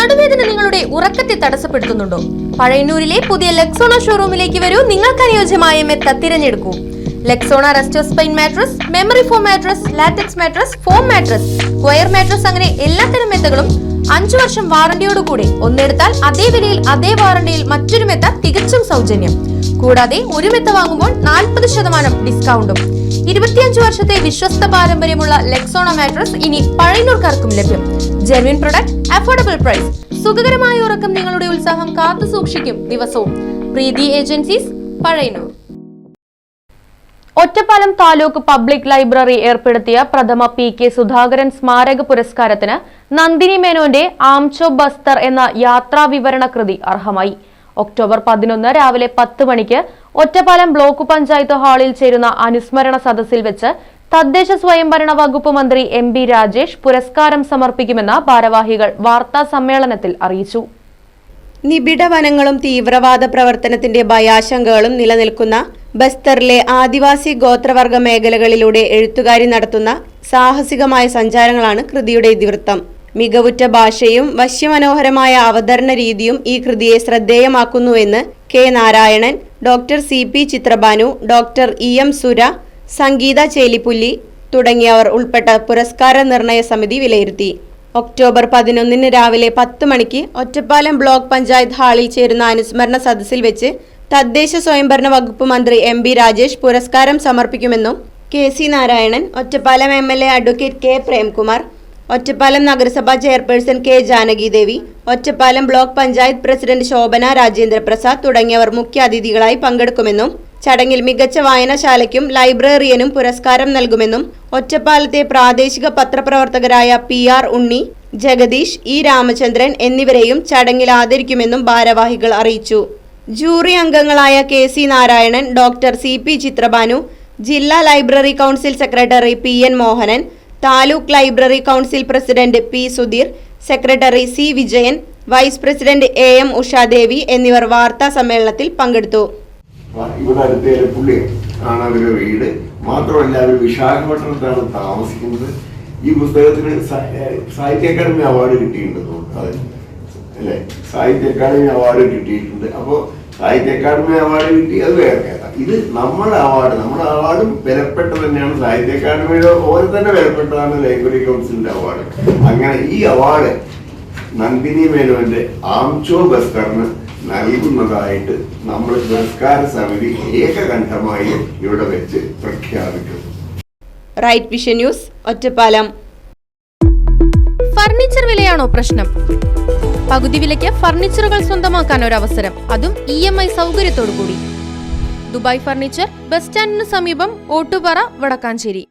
നടുവേദന നിങ്ങളുടെ ഉറക്കത്തെ തടസ്സപ്പെടുത്തുന്നുണ്ടോ? പഴയന്നൂരിലെ പുതിയ ലക്സോണ ഷോറൂമിലേക്ക് വരൂ. നിങ്ങൾക്ക് അനുയോജ്യമായ മെത്ത തിരഞ്ഞെടുക്കൂ. Lexona Resto Spine mattress memory foam mattress latex mattress foam mattress square mattress അങ്ങനെ എല്ലാത്തരം മെത്തകളും അഞ്ചു വർഷം വാറണ്ടിയോടുകൂടി ഒന്നെടുത്താൽ അതേ വിലയിൽ അതേ വാറണ്ടിയിൽ മറ്റൊരു മെത്ത തികച്ചും സൗജന്യം. കൂടാതെ ഒരു മെത്ത വാങ്ങുമ്പോൾ നാൽപ്പത് ശതമാനം ഡിസ്കൗണ്ടും. ഇരുപത്തിയഞ്ച് വർഷത്തെ വിശ്വസ്ത പാരമ്പര്യമുള്ള ലെക്സോണ മാട്രസ് ഇനി പഴയനൂർക്കാർക്കും ലഭ്യം. ജെർവിൻ പ്രൊഡക്റ്റ് അഫോർഡബിൾ പ്രൈസ് സുഖകരമായ ഉറക്കം നിങ്ങളുടെ ഉത്സാഹം കാത്തു സൂക്ഷിക്കും ദിവസവും. Preethi agencies Pazhayannur Ottapalam taluk public library ഏർപ്പെടുത്തിയ പ്രഥമ പി കെ സുധാകരൻ സ്മാരക പുരസ്കാരത്തിന് നന്ദിനി മേനോന്റെ ആംചോ ബസ്തർ എന്ന യാത്രാ വിവരണ കൃതി അർഹമായി. ഒക്ടോബർ പതിനൊന്ന് രാവിലെ പത്ത് മണിക്ക് ഒറ്റപ്പാലം ബ്ലോക്ക് പഞ്ചായത്ത് ഹാളിൽ ചേരുന്ന അനുസ്മരണ സദസ്സിൽ വെച്ച് തദ്ദേശ സ്വയംഭരണ വകുപ്പ് മന്ത്രി എം ബി രാജേഷ് പുരസ്കാരം സമർപ്പിക്കുമെന്ന് ഭാരവാഹികൾ വാർത്താ സമ്മേളനത്തിൽ അറിയിച്ചു. നിബിഡ വനങ്ങളും തീവ്രവാദ പ്രവർത്തനത്തിന്റെ ഭയാശങ്കകളും നിലനിൽക്കുന്ന ബസ്തറിലെ ആദിവാസി ഗോത്രവർഗ മേഖലകളിലൂടെ എഴുത്തുകാരി നടത്തുന്ന സാഹസികമായ സഞ്ചാരങ്ങളാണ് കൃതിയുടെ ഇതിവൃത്തം. മികവുറ്റ ഭാഷയും വശ്യമനോഹരമായ അവതരണ രീതിയും ഈ കൃതിയെ ശ്രദ്ധേയമാക്കുന്നുവെന്ന് K Narayanan doctor C P Chithrabhanu doctor E M Sura Sangeetha Chelippulli തുടങ്ങിയവർ ഉൾപ്പെട്ട പുരസ്കാര നിർണയ സമിതി വിലയിരുത്തി. ഒക്ടോബർ പതിനൊന്നിന് രാവിലെ പത്ത് മണിക്ക് ഒറ്റപ്പാലം ബ്ലോക്ക് പഞ്ചായത്ത് ഹാളിൽ ചേരുന്ന അനുസ്മരണ സദസ്സിൽ വെച്ച് തദ്ദേശ സ്വയംഭരണ വകുപ്പ് മന്ത്രി എം ബി രാജേഷ് പുരസ്കാരം സമർപ്പിക്കുമെന്നും K C Narayanan Ottapalam M L A advocate K Premkumar Ottapalam നഗരസഭാ chairperson K Janaki Devi Ottapalam block panchayat president Shobhana Rajendraprasad തുടങ്ങിയവർ മുഖ്യാതിഥികളായി പങ്കെടുക്കുമെന്നും ചടങ്ങിൽ മികച്ച വായനശാലയ്ക്കും ലൈബ്രറിയനും പുരസ്കാരം നൽകുമെന്നും ഒറ്റപ്പാലത്തെ പ്രാദേശിക പത്രപ്രവർത്തകരായ P R Unni Jagadish E Ramachandran എന്നിവരെയും ചടങ്ങിൽ ആദരിക്കുമെന്നും ഭാരവാഹികൾ അറിയിച്ചു. ജൂറി അംഗങ്ങളായ K C Narayanan doctor C P Chithrabhanu ജില്ലാ library council secretary P N Mohanan taluk library council president P Sudheer secretary C Vijayan vice president A M Ushadevi എന്നിവർ വാർത്താ സമ്മേളനത്തിൽ പങ്കെടുത്തു. ഇവിടെ അടുത്ത പുള്ളി ആണ് അവരുടെ വീട്. മാത്രമല്ല അവർ വിശാഖപട്ടണത്താണ് താമസിക്കുന്നത്. ഈ പുസ്തകത്തിന് സാഹിത്യ അക്കാദമി അവാർഡ് കിട്ടിയിട്ടുണ്ട് അതിന് അതെ അല്ലേ? സാഹിത്യ അക്കാദമി അവാർഡ് കിട്ടിയിട്ടുണ്ട്. അപ്പോൾ സാഹിത്യ അക്കാദമി അവാർഡ് കിട്ടി അത് വേറെ കേട്ടാ. ഇത് നമ്മുടെ അവാർഡ് നമ്മുടെ അവാർഡും വിലപ്പെട്ട തന്നെയാണ്. സാഹിത്യ അക്കാദമിയുടെ ഓരോ തന്നെ വിലപ്പെട്ടതാണ് ലൈബ്രറി കൗൺസിലിന്റെ അവാർഡ്. അങ്ങനെ ഈ അവാർഡ് നന്ദിനി മേനോന്റെ ആംചോ ബസ്കറിന് നൽകുന്നതായിട്ട് നമ്മൾ പുരസ്കാര സമിതി ഏകകണ്ഠമായി ഇവിടെ വെച്ച് പ്രഖ്യാപിക്കുന്നു. Right Vision News Ottapalam. Furniture വിലയാണോ പ്രശ്നം? പകുതി വിലയ്ക്ക് ഫർണിച്ചറുകൾ സ്വന്തമാക്കാൻ ഒരു അവസരം അതും ഇ എം ഐ സൗകര്യത്തോടു കൂടി ദുബായ് ഫർണിച്ചർ ബസ് സ്റ്റാൻഡിന് സമീപം ഓട്ടുപാറ വടക്കാഞ്ചേരി.